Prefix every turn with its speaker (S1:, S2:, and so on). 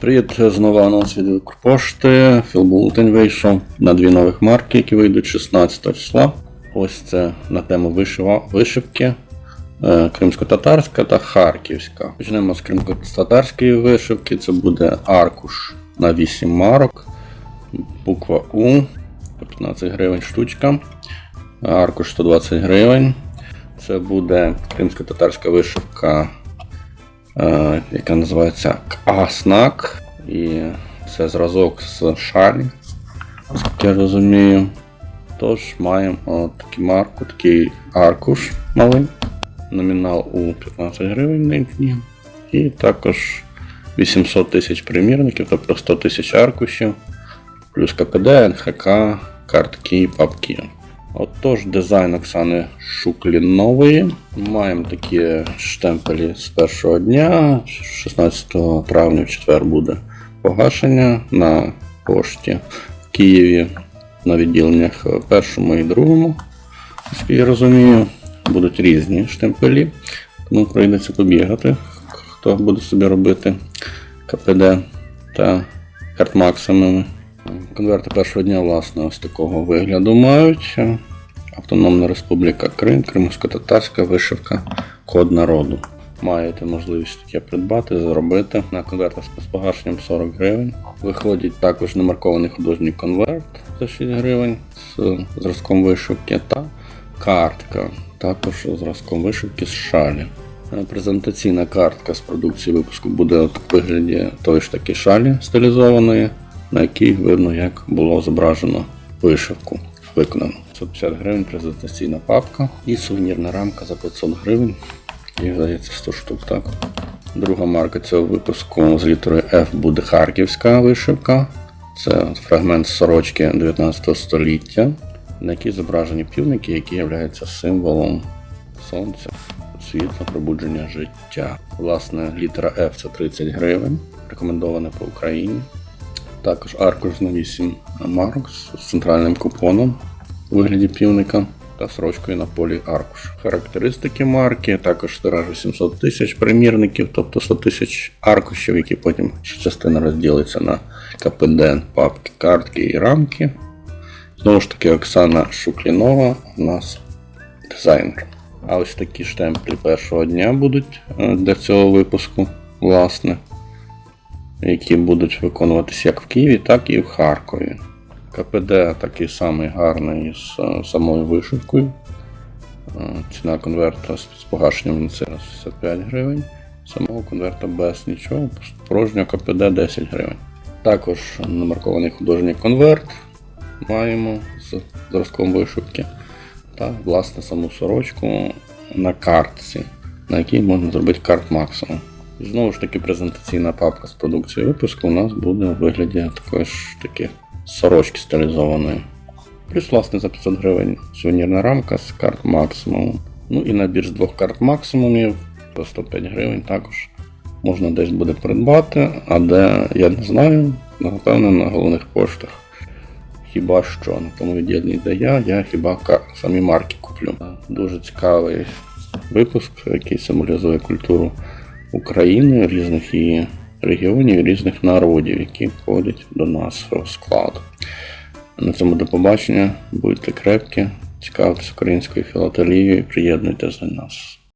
S1: привіт! Знову анонс від Укрпошти. Філбулетень вийшов на дві нових марки, які вийдуть 16 числа. Ось це на тему вишива, вишивки. е, Кримсько-татарська та харківська. Почнемо з кримсько-татарської вишивки. Це буде аркуш на 8 марок. Буква У по 15 гривень штучка. Аркуш 120 гривень. Це буде кримсько-татарська вишивка яка називається Аснак. І це зразок з шалі, наскільки я розумію. Тож маємо от таку марку, такий аркуш малий. Номінал у 15 гривень на інкні. І також 800 тисяч примірників, тобто 100 тисяч аркушів, плюс КПД, НХК, картки папки. Отож, дизайн Оксани Шуклінової. Маємо такі штемпелі з першого дня. 16 травня в четвер буде погашення на пошті в Києві на відділеннях першому і другому. Я розумію, будуть різні штемпелі, тому прийдеться побігати, хто буде собі робити КПД та картмаксимами. Конверти першого дня, власне, ось такого вигляду мають. Автономна Республіка Крим, Кримсько-Татарська вишивка, код народу. Маєте можливість таке придбати, заробити на конвертах з погашенням 40 гривень. Виходить також немаркований художній конверт за 6 гривень з зразком вишивки та картка, також зразком вишивки з шалі. Е, Презентаційна картка з продукції випуску буде в вигляді тої ж таки шалі стилізованої, на якій видно, як було зображено вишивку виконано. 150 гривень презентаційна папка і сувенірна рамка за 500 гривень. І здається 100 штук. Так. Друга марка цього випуску з літерою F буде харківська вишивка. Це фрагмент сорочки 19 століття, на якій зображені півники, які являються символом сонця, світла, пробудження життя. Власне, літера F це 30 гривень, рекомендоване по Україні. Також аркуш на 8 марок з центральним купоном у вигляді півника та срочкою на полі аркуш. Характеристики марки, також тираж 800 тисяч примірників, тобто 100 тисяч аркушів, які потім частина розділиться на КПД, папки, картки і рамки. Знову ж таки, Оксана Шуклінова у нас дизайнер. А ось такі штемплі першого дня будуть е, для цього випуску, власне які будуть виконуватися як в Києві, так і в Харкові. КПД такий самий гарний з е, самою вишивкою. Е, Ціна конверта з погашенням на це 65 гривень. Самого конверта без нічого, порожнього КПД 10 гривень. Також намаркований художній конверт маємо з зразком вишивки. Та власне саму сорочку на картці, на якій можна зробити карт максимум. Знову ж таки, презентаційна папка з продукції випуску у нас буде у вигляді такої ж таки сорочки стилізованої. Плюс, власне, за 500 гривень сувенірна рамка з карт максимум. Ну і набір з двох карт максимумів по 105 гривень також можна десь буде придбати, а де я не знаю, напевно, на головних поштах. Хіба що на тому відділі, де я, я хіба самі марки куплю. Дуже цікавий випуск, який символізує культуру України, різних її регіонів, різних народів, які входять до нашого складу. На цьому до побачення. Будьте крепкі, цікавитесь українською філателією приєднуйтесь до нас.